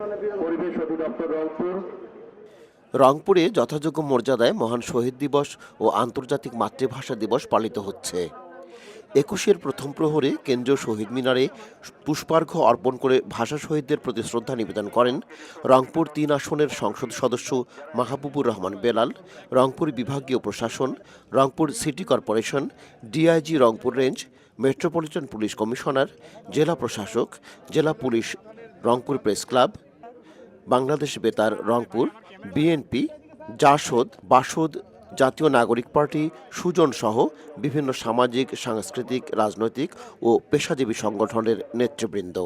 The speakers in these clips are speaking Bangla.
পরিবেশ অধিদপ্তর রংপুর। রংপুরে যথাযোগ্য মর্যাদায় মহান শহীদ দিবস ও আন্তর্জাতিক মাতৃভাষা দিবস পালিত হচ্ছে। একুশের প্রথম প্রহরে কেন্দ্রীয় শহীদ মিনারে পুষ্পার্ঘ্য অর্পণ করে ভাষা শহীদদের প্রতি শ্রদ্ধা নিবেদন করেন রংপুর তিন আসনের সংসদ সদস্য মাহবুবুর রহমান বেলাল, রংপুর বিভাগীয় প্রশাসন, Rangpur city corporation, DIG Rangpur range, metropolitan police commissioner, জেলা প্রশাসক, জেলা police, Rangpur press club Bangladesh বেতার, রংপুর বিএনপি জাসদ, বাসদ, জাতীয় নাগরিক পার্টি, সুজন সহ বিভিন্ন সামাজিক, সাংস্কৃতিক, রাজনৈতিক ও পেশাজীবী সংগঠনের নেতৃবৃন্দ।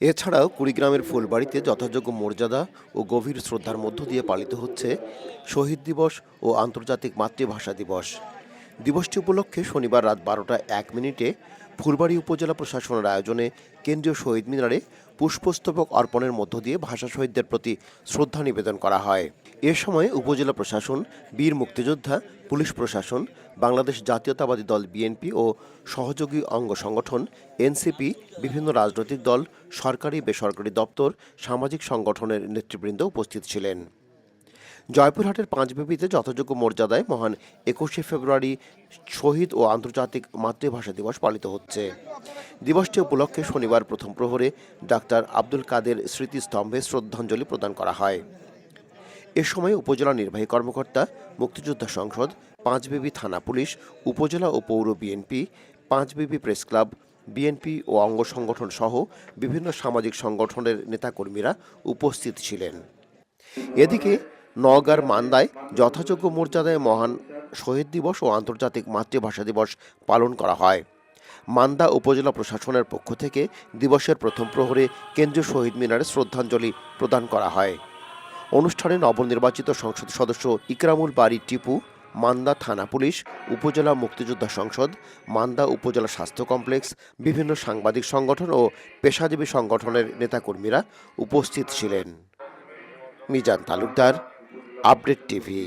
এছাড়াও কুড়িগ্রামের ফুলবাড়িতে যথাযোগ্য মর্যাদা ও গভীর শ্রদ্ধার মধ্য দিয়ে পালিত হচ্ছে শহীদ দিবস ও আন্তর্জাতিক মাতৃভাষা দিবস। দিবসটি উপলক্ষে শনিবার রাত বারোটা এক মিনিটে ফুলবাড়ি উপজেলা প্রশাসনের আয়োজনে কেন্দ্রীয় শহীদ মিনারে পুষ্পস্তবক অর্পণের মধ্য দিয়ে ভাষা শহীদদের প্রতি শ্রদ্ধা নিবেদন করা হয়। এ সময় উপজেলা প্রশাসন, বীর মুক্তিযোদ্ধা, পুলিশ প্রশাসন, বাংলাদেশ জাতীয়তাবাদী দল বিএনপি ও সহযোগী অঙ্গ সংগঠন, এনসিপি, বিভিন্ন রাজনৈতিক দল, সরকারি, বেসরকারি দপ্তর, সামাজিক সংগঠনের নেতৃবৃন্দ উপস্থিত ছিলেন। জয়পুরহাটের পাঁচবিবিতে যথাযোগ্য মর্যাদায় মহান একুশে ফেব্রুয়ারি শহীদ ও আন্তর্জাতিক মাতৃভাষা দিবস পালিত হচ্ছে। দিবসটি উপলক্ষে শনিবার প্রথম প্রহরে ডাক্তার আব্দুল কাদের স্মৃতিস্তম্ভে শ্রদ্ধাঞ্জলি প্রদান করা হয়। এ সময় উপজেলা নির্বাহী কর্মকর্তা, মুক্তিযোদ্ধা সংসদ পাঁচবিবি থানা পুলিশ, উপজেলা ও পৌর BNP Panchbibi press club, BNP ও অঙ্গ সংগঠন সহ বিভিন্ন সামাজিক সংগঠনের নেতাকর্মীরা উপস্থিত ছিলেন। এদিকে নওগাঁর মান্দায় যথাযোগ্য মর্যাদায় মহান শহীদ দিবস ও আন্তর্জাতিক মাতৃভাষা দিবস পালন করা হয়। মান্দা উপজেলা প্রশাসনের পক্ষ থেকে দিবসের প্রথম প্রহরে কেন্দ্রীয় শহীদ মিনারে শ্রদ্ধাঞ্জলি প্রদান করা হয়। অনুষ্ঠানে নবনির্বাচিত সংসদ সদস্য ইকরামুল বাড়ি টিপু, মান্দা থানা পুলিশ, উপজেলা মুক্তিযোদ্ধা সংসদ, মান্দা উপজেলা স্বাস্থ্য কমপ্লেক্স, বিভিন্ন সাংবাদিক সংগঠন ও পেশাজীবী সংগঠনের নেতাকর্মীরা উপস্থিত ছিলেন। Mizan Talukdar update TV.